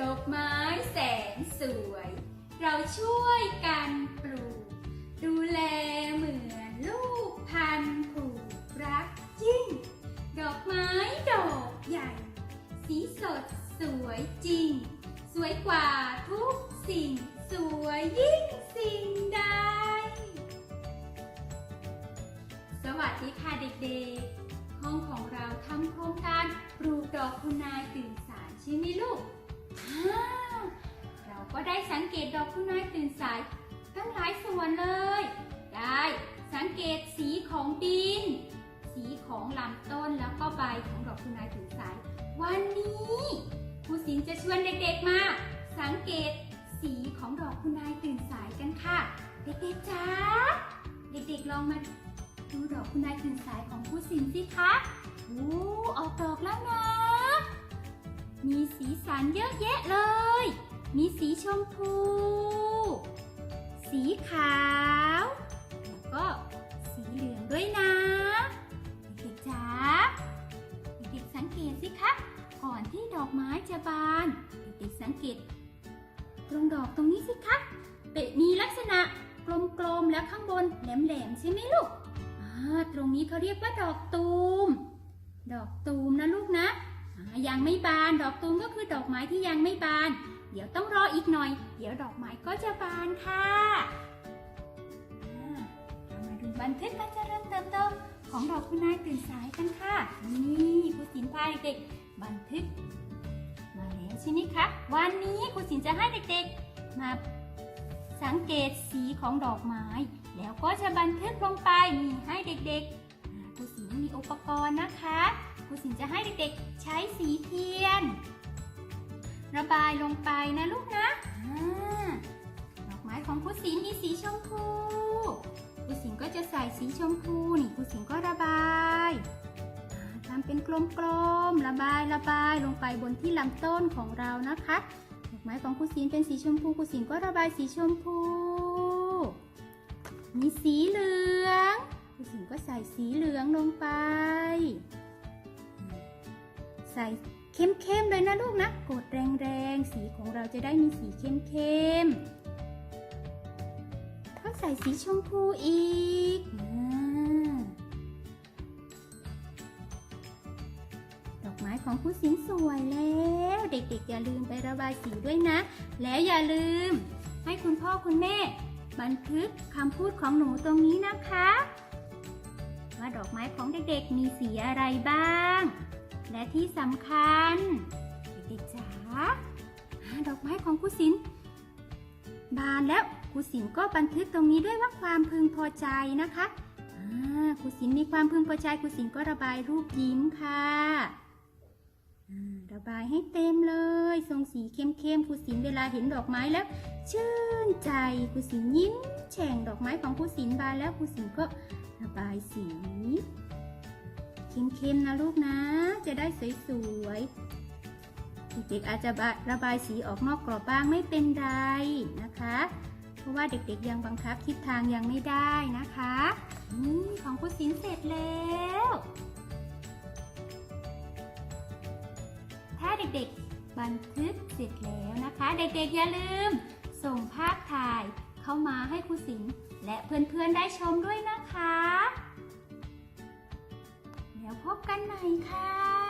ดอกไม้แสนสวย เราช่วยกันปลูก ดูแลเหมือนลูกพันธุ์ผูกรักยิ่ง ดอกไม้ดอกใหญ่ สีสดสวยจริง สวยกว่าทุกสิ่ง สวยยิ่งสิ่งใด สวัสดีค่ะเด็กๆ ห้องของเราทำโครงการปลูกดอกคุณนายตื่น เราก็ได้สังเกตดอกคุณนายตื่นสาย ตั้งหลายส่วนเลย ได้สังเกตสีของดิน สีของลำต้นแล้วก็ใบของดอกคุณนายตื่นสาย วันนี้ครูสินจะชวนเด็กๆมา สังเกตสีของดอกคุณนายตื่นสายกันค่ะ เด็กๆจ้าเด็กๆลองมาดูดอกคุณนายตื่นสายของผู้สินสิคะ โอ้ออกดอกแล้วนะ มีสีสันเยอะแยะเลย มีสีชมพู สีขาว แล้วก็สีเหลืองด้วยนะ เด็กๆจ๋า เด็กๆสังเกตสิคะ ก่อนที่ดอกไม้จะบาน เด็กๆสังเกต ตรงดอกตรงนี้สิคะเปะมีลักษณะกลมๆ แล้วข้างบนแหลมๆ ใช่ไหมลูก ตรงนี้เขาเรียกว่าดอกตูม ดอกตูมนะลูกนะ ยังไม่บาน ดอกตูมก็คือดอกไม้ที่ยังไม่บาน เดี๋ยวต้องรออีกหน่อย เดี๋ยวดอกไม้ก็จะบานค่ะเรามาดูบันทึกการเจริญเติบโตของดอกคุณนายตื่นสายกันค่ะ นี่ครูสินพาเด็กๆบันทึก มาแล้วใช่ไหมคะวันนี้ครูสินจะให้เด็กๆ มาสังเกตสีของดอกไม้ แล้วก็จะบันทึกลงไปมีให้เด็กๆครูสินมีอุปกรณ์นะคะ ครูสินจะให้เด็กๆใช้สีเทียน ระบายลงไปนะลูกนะดอกไม้ของครูสินมีสีชมพูครูสินก็จะใส่สีชมพูนี่ครูสินก็ระบายทำเป็นกลมๆระบายระบายลงไปบนที่ลำต้นของเรานะคะดอกไม้ของครูสินเป็นสีชมพูครูสินก็ระบายสีชมพู มีสีเหลืองครูสินก็ใส่สีเหลืองลงไป ใส่เข้มๆเลยนะลูกนะ กดแรงๆ สีของเราจะได้มีสีเข้มๆก็ใส่สีชมพูอีก ดอกไม้ของครูสินสวยแล้ว เด็กๆ อย่าลืมไประบายสีด้วยนะ แล้วอย่าลืม ให้คุณพ่อคุณแม่ บันทึกคำพูดของหนูตรงนี้นะคะ ว่าดอกไม้ของเด็กๆ มีสีอะไรบ้าง และที่สำคัญเด็กๆจ๋าดอกไม้ของครูสินบานแล้วครูสินก็บันทึกตรงนี้ด้วยว่าความพึงพอใจนะคะครูสินมีความพึงพอใจครูสินก็ระบายรูปยิ้มค่ะระบายให้เต็มเลย ทรงสีเข้มๆครูสินเวลาเห็นดอกไม้แล้ว ชื่นใจครูสินยิ้มแฉ่งดอกไม้ของครูสินบานแล้วครูสินก็ระบายสี เข้มๆนะลูกนะ จะได้สวยๆเด็กๆอาจจะระบายสีออกนอกกรอบบ้างไม่เป็นไรนะคะ เพราะว่าเด็กๆยังบังคับทิศทางยังไม่ได้นะคะนี่ของคุณสินเสร็จแล้วถ้าเด็กๆบันทึกเสร็จแล้วนะคะ เด็กๆอย่าลืม ส่งภาพถ่ายเข้ามาให้ครูสินและเพื่อนๆได้ชมด้วยนะคะ พบกันใหม่ค่ะ